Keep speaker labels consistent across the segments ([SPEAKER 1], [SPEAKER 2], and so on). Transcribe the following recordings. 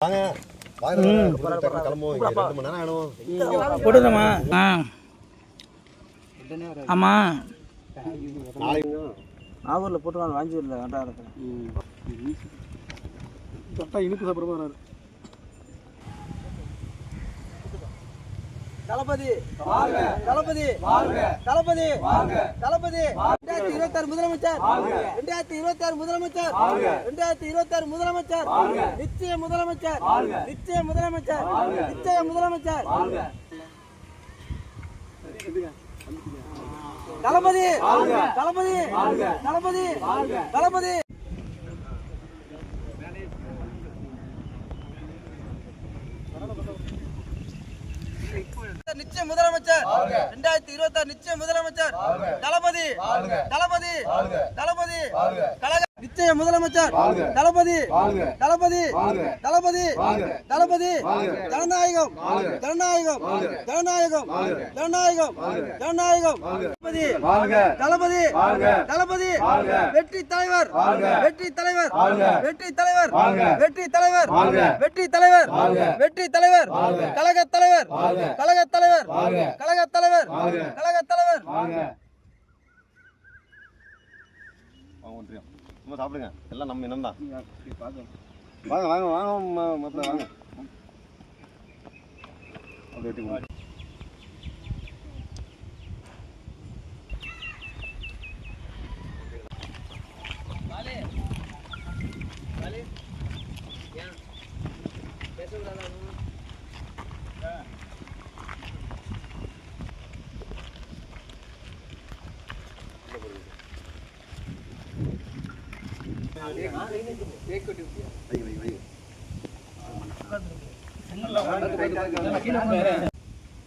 [SPEAKER 1] வாங்க வாங்க கிளம்புவோம் இங்க ரெண்டு மணி
[SPEAKER 2] ஆமாம்
[SPEAKER 3] வாஞ்சியூரில்
[SPEAKER 4] இனிப்பு சாப்பிட்ற
[SPEAKER 3] தளபதி தளபதி தளபதி தளபதி. ரெண்டாயிரத்தி இருபத்தி ஆறு முதலமைச்சர். ரெண்டாயிரத்தி இருபத்தி ஆறு முதலமைச்சர். ரெண்டாயிரத்தி இருபத்தி ஆறு முதலமைச்சர். நிச்சய முதலமைச்சர். நிச்சய முதலமைச்சர். நிச்சய முதலமைச்சர். தளபதி தளபதி தளபதி தளபதி. நிச்சய முதலமைச்சர். ரெண்டாயிரத்தி இருபத்தி ஆறு நிச்சய முதலமைச்சர் தளபதி. தளபதி. தளபதி. கழக நிச்சய முதலமைச்சர் தளபதி தளபதி தளபதி தளபதி ஜனநாயகம் ஜனநாயகம் ஜனநாயகம் ஜனநாயகம் ஜனநாயகம் தளபதி தளபதி தளபதி வெற்றி தலைவர் வெற்றி தலைவர் வெற்றி தலைவர் வெற்றி தலைவர் வெற்றி தலைவர் வெற்றி தலைவர் கழக தலைவர் கழக தலைவர் கழக தலைவர் கழக தலைவர்
[SPEAKER 1] ஒன்றியம் சும்மா சாப்பிடுங்க. எல்லாம் நம்ம இனம் தான். வாங்க வாங்க வாங்க மாப்பிள்ளை வாங்க. அப்படியே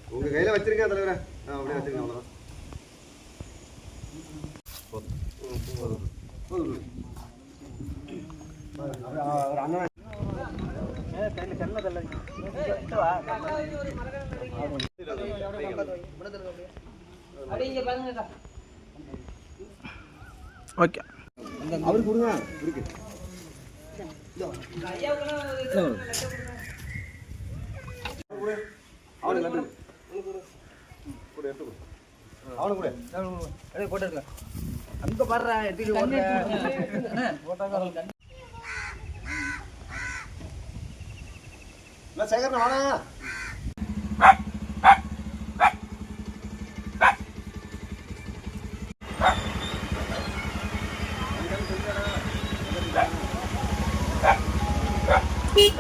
[SPEAKER 1] உங்க கையில வச்சிருக்கேன் தலைவரே. அப்படியே வச்சிருக்கேன் அவ்வளவுதான்.
[SPEAKER 2] ஓகே.
[SPEAKER 1] அவருக்கு கொடுங்க. இருக்கு.
[SPEAKER 3] அங்க பாடுறா எடுத்துட்டு
[SPEAKER 1] சேகரன் வாடா.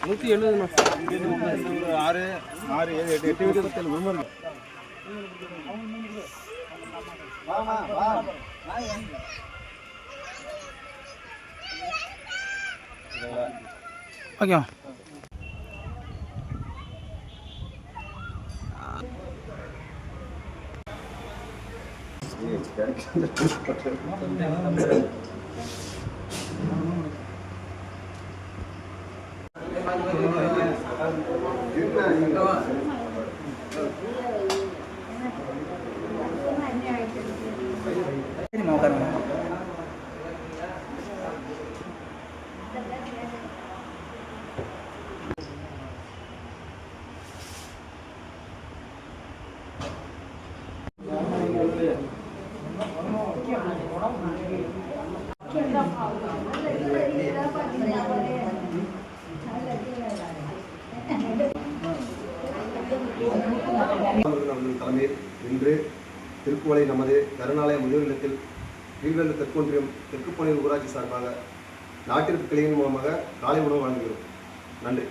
[SPEAKER 4] நூற்றி எழுபதுண்ணா ஆறு ஆறு ஏழு எட்டு எட்டு வீட்டு பத்தேழு மெம்பர்
[SPEAKER 2] ஓகே. சரிம்மா உட்காருங்க.
[SPEAKER 1] தலைமையில் இன்று திருக்குவளை நமது கருணாலய முதியோர் இல்லத்தில் கீழ்வேல தெற்கொன்றியம் தெற்குப்பணியில் ஊராட்சி சார்பாக நாட்டிற்கு கிளையின் மூலமாக காலை உணவு வழங்குகிறோம். நன்றி.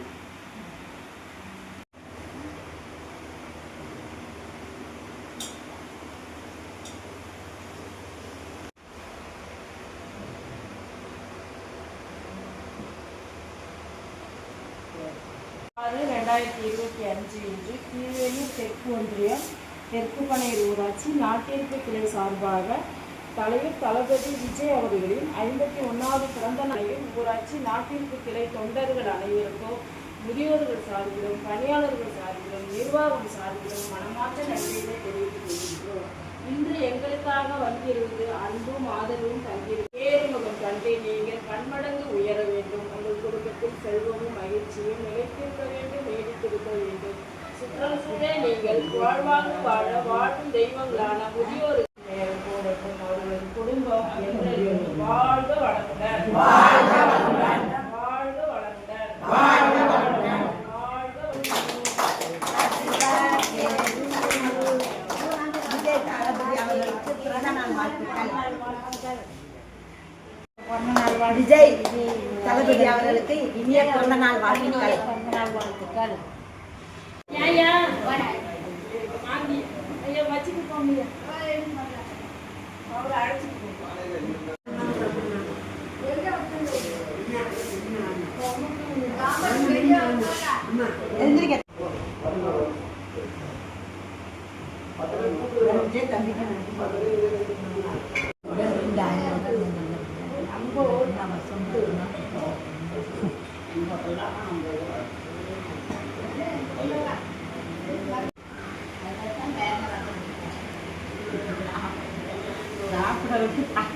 [SPEAKER 5] ஆறு ரெண்டாயிரத்தி இருபத்தி அஞ்சு இன்று கீழ்வேலூர் தெற்கு ஒன்றியம் தெற்கு பனையூர் ஊராட்சி நாட்டிற்கு கிளை சார்பாக தலைவர் தளபதி விஜய் அவர்களின் ஐம்பத்தி ஒன்றாவது பிறந்த நாளில் ஊராட்சி நாட்டிற்கு கிளை தொண்டர்கள் அனைவருக்கும் முதியோர்கள் சார்பிலும் பணியாளர்கள் சார்பிலும் நிர்வாகம் சார்பிலும் மனமாற்ற நன்றிகளை தெரிவித்துக் கொள்கின்றோம். இன்று எங்களுக்காக வந்திருவது அன்பும் ஆதரவும் தந்திருக்கும். ஏறுமுகம் தந்தை நீங்கள் பன்மடங்கு உயர வேண்டும். உங்கள் குடும்பத்தில் செல்வமும் மகிழ்ச்சியும் நிலைத்திருக்க வேண்டும் நீடித்திருக்க வேண்டும். சுற்றுச்சூழல் நீங்கள் வாழ்வாக வாழ வாழும் தெய்வங்களான முதியோர் வாழ்க வளமுடன். வாழ்க வளமுடன். வாழ்க வளமுடன். வாழ்க வளமுடன் வாழ்க வளமுடன்
[SPEAKER 6] விஜய் தளபதி அவர்களுக்கு இனிய பிறந்த நாள் வாழ்த்துக்கள்
[SPEAKER 5] ஐயா ஆண்டி ஐயா வச்சுட்டு போங்க. அவரை அழைச்சிட்டு போங்க
[SPEAKER 6] எந்திரிக்க.
[SPEAKER 1] คิดตัก